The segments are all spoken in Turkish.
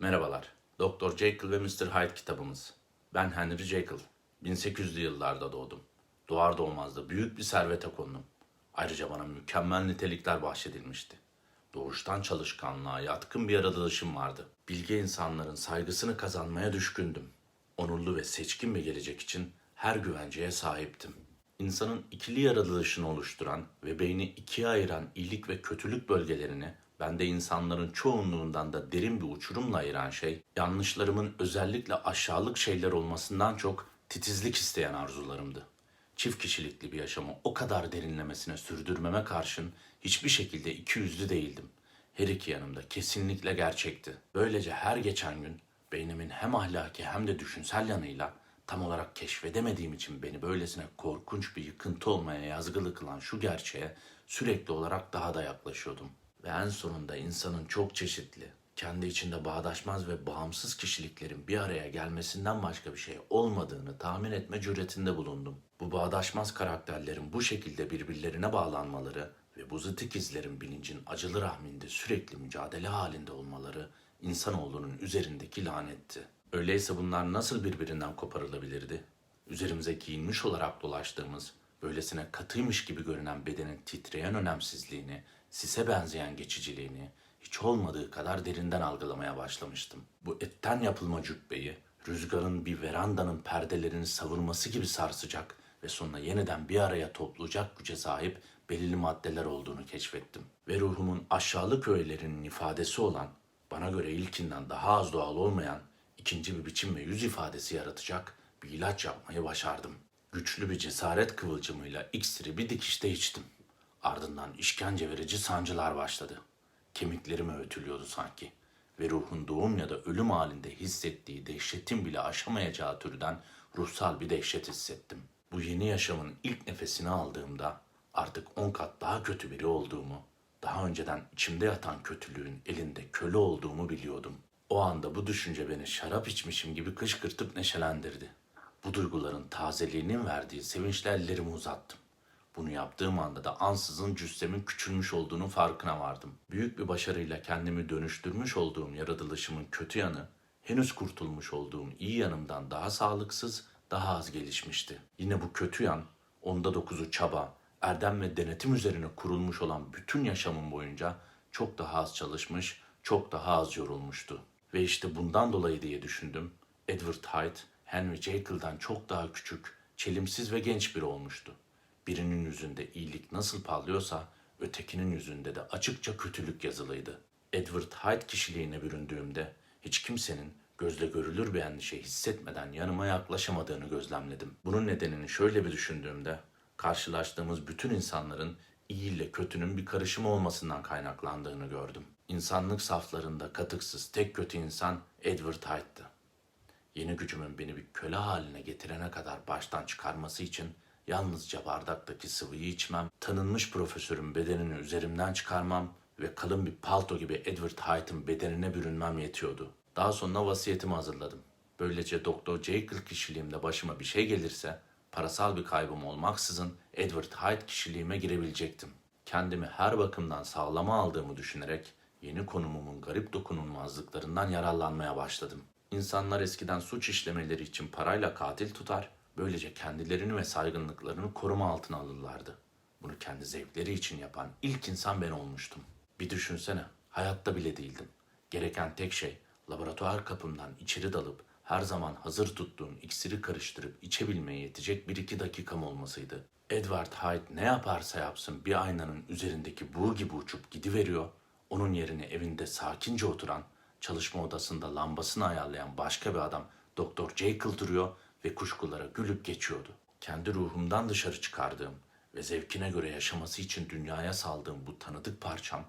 Merhabalar. Dr. Jekyll ve Mr. Hyde kitabımız. Ben Henry Jekyll. 1800'lü yıllarda doğdum. Doğar doğmaz büyük bir servete kondum. Ayrıca bana mükemmel nitelikler bahşedilmişti. Doğuştan çalışkanlığa yatkın bir yaratılışım vardı. Bilge insanların saygısını kazanmaya düşkündüm. Onurlu ve seçkin bir gelecek için her güvenceye sahiptim. İnsanın ikili yaratılışını oluşturan ve beyni ikiye ayıran iyilik ve kötülük bölgelerini bende insanların çoğunluğundan da derin bir uçurumla ayıran şey, yanlışlarımın özellikle aşağılık şeyler olmasından çok titizlik isteyen arzularımdı. Çift kişilikli bir yaşamı o kadar derinlemesine sürdürmeme karşın hiçbir şekilde iki yüzlü değildim. Her iki yanımda kesinlikle gerçekti. Böylece her geçen gün beynimin hem ahlaki hem de düşünsel yanıyla tam olarak keşfedemediğim için beni böylesine korkunç bir yıkıntı olmaya yazgılı kılan şu gerçeğe sürekli olarak daha da yaklaşıyordum. Ve en sonunda insanın çok çeşitli, kendi içinde bağdaşmaz ve bağımsız kişiliklerin bir araya gelmesinden başka bir şey olmadığını tahmin etme cüretinde bulundum. Bu bağdaşmaz karakterlerin bu şekilde birbirlerine bağlanmaları ve bu zıt ikizlerin bilincin acılı rahminde sürekli mücadele halinde olmaları insanoğlunun üzerindeki lanetti. Öyleyse bunlar nasıl birbirinden koparılabilirdi? Üzerimize giyinmiş olarak dolaştığımız, böylesine katıymış gibi görünen bedenin titreyen önemsizliğini, sise benzeyen geçiciliğini hiç olmadığı kadar derinden algılamaya başlamıştım. Bu etten yapılma cübbeyi, rüzgarın bir verandanın perdelerini savurması gibi sarsacak ve sonra yeniden bir araya toplayacak güce sahip belirli maddeler olduğunu keşfettim. Ve ruhumun aşağılık öğelerinin ifadesi olan, bana göre ilkinden daha az doğal olmayan ikinci bir biçim ve yüz ifadesi yaratacak bir ilaç yapmayı başardım. Güçlü bir cesaret kıvılcımıyla iksiri bir dikişte içtim. Ardından işkence verici sancılar başladı. Kemiklerimi ötülüyordu sanki ve ruhun doğum ya da ölüm halinde hissettiği dehşetin bile aşamayacağı türden ruhsal bir dehşet hissettim. Bu yeni yaşamın ilk nefesini aldığımda artık on kat daha kötü biri olduğumu, daha önceden içimde yatan kötülüğün elinde köle olduğumu biliyordum. O anda bu düşünce beni şarap içmişim gibi kışkırtıp neşelendirdi. Bu duyguların tazeliğinin verdiği sevinçle ellerimi uzattım. Bunu yaptığım anda da ansızın cüssemin küçülmüş olduğunu farkına vardım. Büyük bir başarıyla kendimi dönüştürmüş olduğum yaratılışımın kötü yanı, henüz kurtulmuş olduğum iyi yanımdan daha sağlıksız, daha az gelişmişti. Yine bu kötü yan, onda dokuzu çaba, erdem ve denetim üzerine kurulmuş olan bütün yaşamım boyunca çok daha az çalışmış, çok daha az yorulmuştu. Ve işte bundan dolayı diye düşündüm. Edward Hyde, Henry Jekyll'dan çok daha küçük, çelimsiz ve genç biri olmuştu. Birinin yüzünde iyilik nasıl parlıyorsa ötekinin yüzünde de açıkça kötülük yazılıydı. Edward Hyde kişiliğine büründüğümde hiç kimsenin gözle görülür bir endişe hissetmeden yanıma yaklaşamadığını gözlemledim. Bunun nedenini şöyle bir düşündüğümde karşılaştığımız bütün insanların iyi ile kötünün bir karışımı olmasından kaynaklandığını gördüm. İnsanlık saflarında katıksız tek kötü insan Edward Hyde'dı. Yeni gücümün beni bir köle haline getirene kadar baştan çıkarması için yalnızca bardaktaki sıvıyı içmem, tanınmış profesörün bedenini üzerimden çıkarmam ve kalın bir palto gibi Edward Hyde'ın bedenine bürünmem yetiyordu. Daha sonra vasiyetimi hazırladım. Böylece Doktor Jekyll kişiliğimde başıma bir şey gelirse parasal bir kaybım olmaksızın Edward Hyde kişiliğime girebilecektim. Kendimi her bakımdan sağlama aldığımı düşünerek yeni konumumun garip dokunulmazlıklarından yararlanmaya başladım. İnsanlar eskiden suç işlemeleri için parayla katil tutar, böylece kendilerini ve saygınlıklarını koruma altına alırlardı. Bunu kendi zevkleri için yapan ilk insan ben olmuştum. Bir düşünsene, hayatta bile değildim. Gereken tek şey laboratuvar kapımdan içeri dalıp her zaman hazır tuttuğum iksiri karıştırıp içebilmeye yetecek bir iki dakikam olmasıydı. Edward Hyde ne yaparsa yapsın bir aynanın üzerindeki buğu gibi uçup gidiveriyor, onun yerine evinde sakince oturan, çalışma odasında lambasını ayarlayan başka bir adam Doktor Jekyll duruyor ve kuşkulara gülüp geçiyordu. Kendi ruhumdan dışarı çıkardığım ve zevkine göre yaşaması için dünyaya saldığım bu tanıdık parçam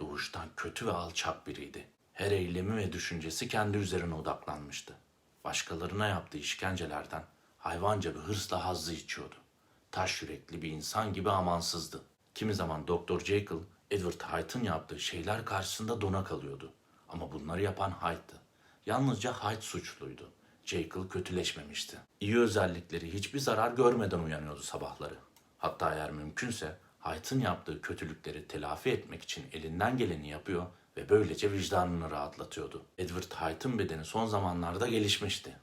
doğuştan kötü ve alçak biriydi. Her eylemi ve düşüncesi kendi üzerine odaklanmıştı. Başkalarına yaptığı işkencelerden hayvanca bir hırsla hazzı içiyordu. Taş yürekli bir insan gibi amansızdı. Kimi zaman Doktor Jekyll, Edward Hyde'ın yaptığı şeyler karşısında dona kalıyordu. Ama bunları yapan Hyde'dı. Yalnızca Hyde suçluydu. Jekyll kötüleşmemişti. İyi özellikleri hiçbir zarar görmeden uyanıyordu sabahları. Hatta eğer mümkünse Hyde'ın yaptığı kötülükleri telafi etmek için elinden geleni yapıyor ve böylece vicdanını rahatlatıyordu. Edward Hyde'ın bedeni son zamanlarda gelişmişti.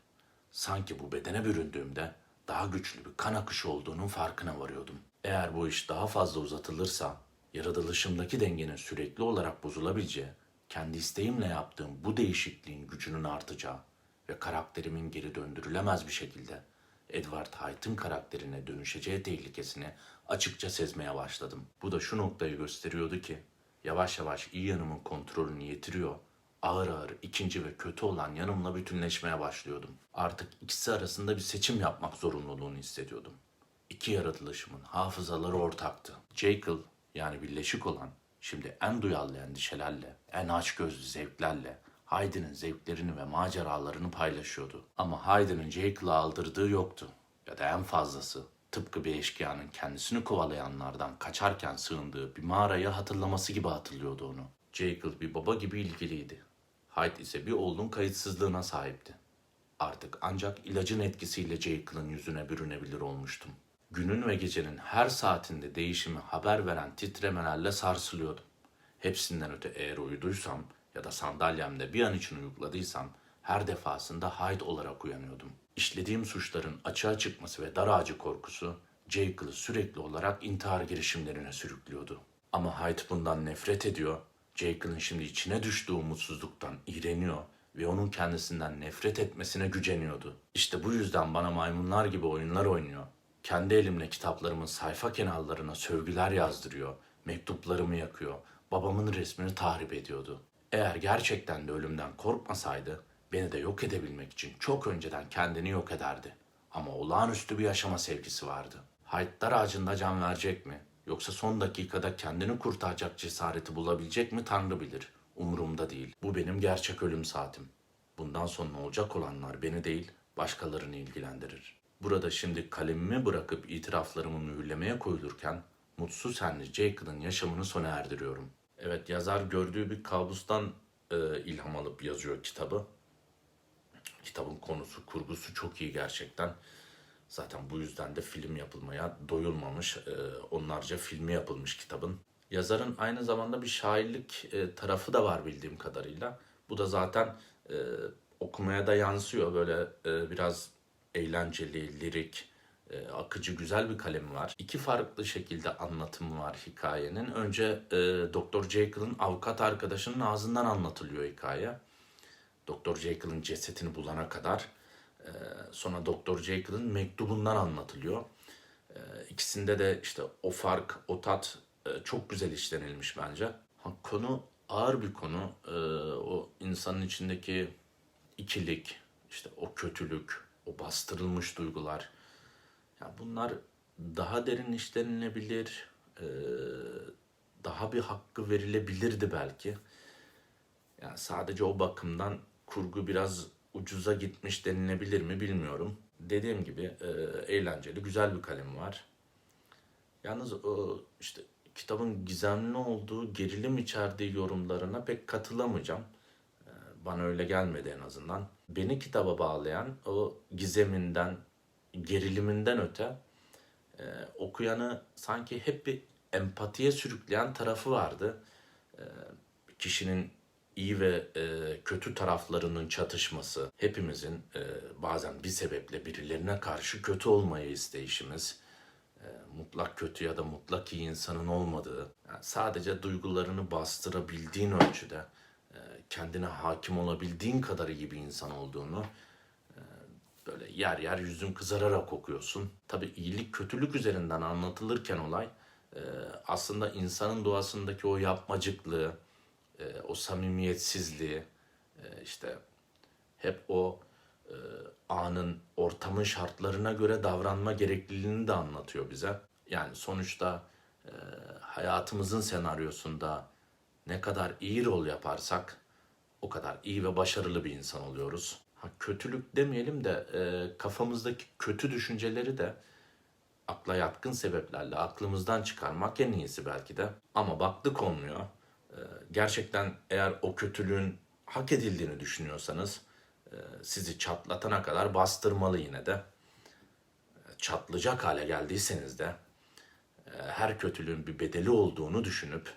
Sanki bu bedene büründüğümde daha güçlü bir kan akışı olduğunun farkına varıyordum. Eğer bu iş daha fazla uzatılırsa, yaratılışımdaki dengenin sürekli olarak bozulabileceği, kendi isteğimle yaptığım bu değişikliğin gücünün artacağı ve karakterimin geri döndürülemez bir şekilde Edward Hyde'ın karakterine dönüşeceği tehlikesini açıkça sezmeye başladım. Bu da şu noktayı gösteriyordu ki yavaş yavaş iyi yanımın kontrolünü yitiriyor, ağır ağır ikinci ve kötü olan yanımla bütünleşmeye başlıyordum. Artık ikisi arasında bir seçim yapmak zorunluluğunu hissediyordum. İki yaratılışımın hafızaları ortaktı. Jekyll yani birleşik olan şimdi en duyarlı endişelerle, en açgözlü zevklerle Haydi'nin zevklerini ve maceralarını paylaşıyordu. Ama Haydi'nin Jekyll'a aldırdığı yoktu. Ya da en fazlası tıpkı bir eşkıyanın kendisini kovalayanlardan kaçarken sığındığı bir mağarayı hatırlaması gibi hatırlıyordu onu. Jekyll bir baba gibi ilgiliydi. Hyde ise bir oğlun kayıtsızlığına sahipti. Artık ancak ilacın etkisiyle Jekyll'ın yüzüne bürünebilir olmuştum. Günün ve gecenin her saatinde değişimi haber veren titremelerle sarsılıyordum. Hepsinden öte eğer uyuduysam ya da sandalyemde bir an için uyukladıysam her defasında Hyde olarak uyanıyordum. İşlediğim suçların açığa çıkması ve dar ağacı korkusu Jekyll'ı sürekli olarak intihar girişimlerine sürüklüyordu. Ama Hyde bundan nefret ediyor, Jekyll'ın şimdi içine düştüğü umutsuzluktan iğreniyor ve onun kendisinden nefret etmesine güceniyordu. İşte bu yüzden bana maymunlar gibi oyunlar oynuyor. Kendi elimle kitaplarımın sayfa kenarlarına sövgüler yazdırıyor, mektuplarımı yakıyor, babamın resmini tahrip ediyordu. Eğer gerçekten de ölümden korkmasaydı, beni de yok edebilmek için çok önceden kendini yok ederdi. Ama olağanüstü bir yaşama sevgisi vardı. Dar ağacında can verecek mi? Yoksa son dakikada kendini kurtaracak cesareti bulabilecek mi Tanrı bilir. Umurumda değil. Bu benim gerçek ölüm saatim. Bundan sonra olacak olanlar beni değil, başkalarını ilgilendirir. Burada şimdi kalemimi bırakıp itiraflarımı mühürlemeye koyulurken, mutsuz Henry Jekyll'ın yaşamını sona erdiriyorum. Evet, yazar gördüğü bir kabustan e, ilham alıp yazıyor kitabı. Kitabın konusu, kurgusu çok iyi gerçekten. Zaten bu yüzden de film yapılmaya doyulmamış, e, onlarca filmi yapılmış kitabın. Yazarın aynı zamanda bir şairlik e, tarafı da var bildiğim kadarıyla. Bu da zaten e, okumaya da yansıyor. Böyle e, biraz eğlenceli, lirik, e, akıcı, güzel bir kalemi var. İki farklı şekilde anlatımı var hikayenin. Önce e, Dr. Jekyll'ın avukat arkadaşının ağzından anlatılıyor hikaye. Dr. Jekyll'ın cesetini bulana kadar. Ee, sonra Dr. Jekyll'ın mektubundan anlatılıyor. Ee, ikisinde de işte o fark, o tat e, çok güzel işlenilmiş bence. Ha, konu ağır bir konu. Ee, o insanın içindeki ikilik, işte o kötülük, o bastırılmış duygular. Ya bunlar daha derin işlenilebilir, e, daha bir hakkı verilebilirdi belki. Yani sadece o bakımdan kurgu biraz ucuza gitmiş denilebilir mi bilmiyorum. Dediğim gibi e, eğlenceli, güzel bir kalem var. Yalnız işte kitabın gizemli olduğu, gerilim içerdiği yorumlarına pek katılamayacağım. E, bana öyle gelmedi en azından. Beni kitaba bağlayan o gizeminden, geriliminden öte e, okuyanı sanki hep bir empatiye sürükleyen tarafı vardı. E, kişinin iyi ve e, kötü taraflarının çatışması, hepimizin e, bazen bir sebeple birilerine karşı kötü olmayı isteyişimiz, e, mutlak kötü ya da mutlak iyi insanın olmadığı, yani sadece duygularını bastırabildiğin ölçüde, e, kendine hakim olabildiğin kadar iyi bir insan olduğunu böyle yer yer yüzün kızararak okuyorsun. Tabii iyilik kötülük üzerinden anlatılırken olay e, aslında insanın doğasındaki o yapmacıklığı, e, o samimiyetsizliği, e, işte hep o anın, ortamın şartlarına göre davranma gerekliliğini de anlatıyor bize. Yani sonuçta hayatımızın senaryosunda ne kadar iyi rol yaparsak o kadar iyi ve başarılı bir insan oluyoruz. Ha, kötülük demeyelim de e, kafamızdaki kötü düşünceleri de akla yatkın sebeplerle aklımızdan çıkarmak en iyisi belki de. Ama baktık olmuyor. Ee, gerçekten eğer o kötülüğün hak edildiğini düşünüyorsanız e, sizi çatlatana kadar bastırmalı yine de. E, Çatlayacak hale geldiyseniz de e, her kötülüğün bir bedeli olduğunu düşünüp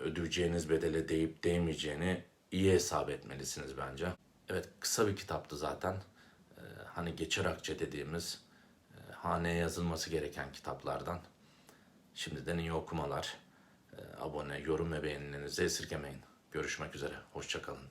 ödeyeceğiniz bedele değip değmeyeceğini iyi hesap etmelisiniz bence. Evet kısa bir kitaptı zaten. Ee, hani geçer akçe dediğimiz e, haneye yazılması gereken kitaplardan. Şimdiden iyi okumalar. Ee, abone, yorum ve beğenilerinizi esirgemeyin. Görüşmek üzere. Hoşçakalın.